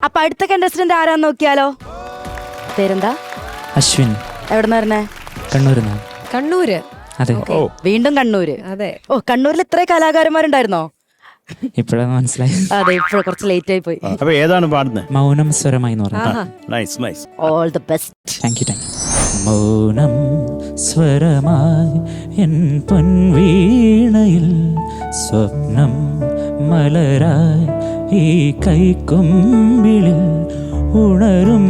അപ്പൊ അടുത്ത കണ്ടസ്റ്റന്റ് ആരാന്ന് നോക്കിയാലോ? പേരെന്താ? അശ്വിൻ. എവിടെന്ന് പറഞ്ഞേ കണ്ണൂരിൽ നിന്ന്. കണ്ണൂര്. അതെ. ഓ. വീണ്ടും കണ്ണൂര്. അതെ. ഓ കണ്ണൂരിൽ ഇത്രേ കലാകാരന്മാരുണ്ടായിരുന്നോ? ഇപ്പോഴാണ് മനസ്സിലായി അതെ കുറച്ച് ലേറ്റ് ആയി പോയി. അപ്പൊ ഏതാണ് പാടുന്നത് മൗനം സ്വരമായി എന്ന് nice nice all the best thank you thank മൗനം സ്വരമായി എൻ പൊൻവീണയിൽ സ്വപ്നം മലരായി ഈ കൈക്കൊമ്പിളിൽ ഉണരും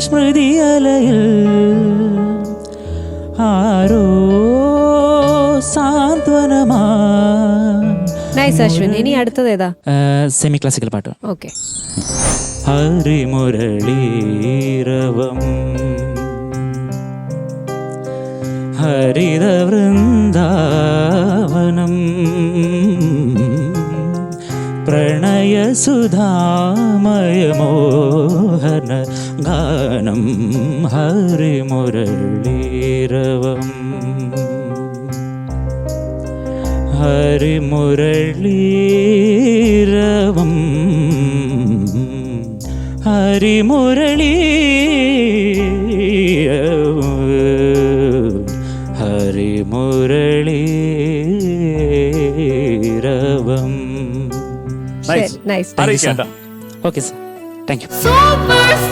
സ്മൃതിയലയിൽ. ആരോ സാന്ത്വനമാ. നൈസ് അശ്വിൻ. ഇനി അടുത്തത് ഏതാ? സെമി ക്ലാസിക്കൽ പാട്ട്. ഓക്കെ. ഹരിമുരളീരവം. ഹരിതവൃന്ദാവനം പ്രണയസുധാമയമോഹന ഗാനം ഹരിമുരളീരവം. ഹരിമുരളീരവം. ഹരിമുരളീ ഹരിമുരളീരവം. നൈസ് നൈസ് അറിയിക്കാം okay sir thank you Superstar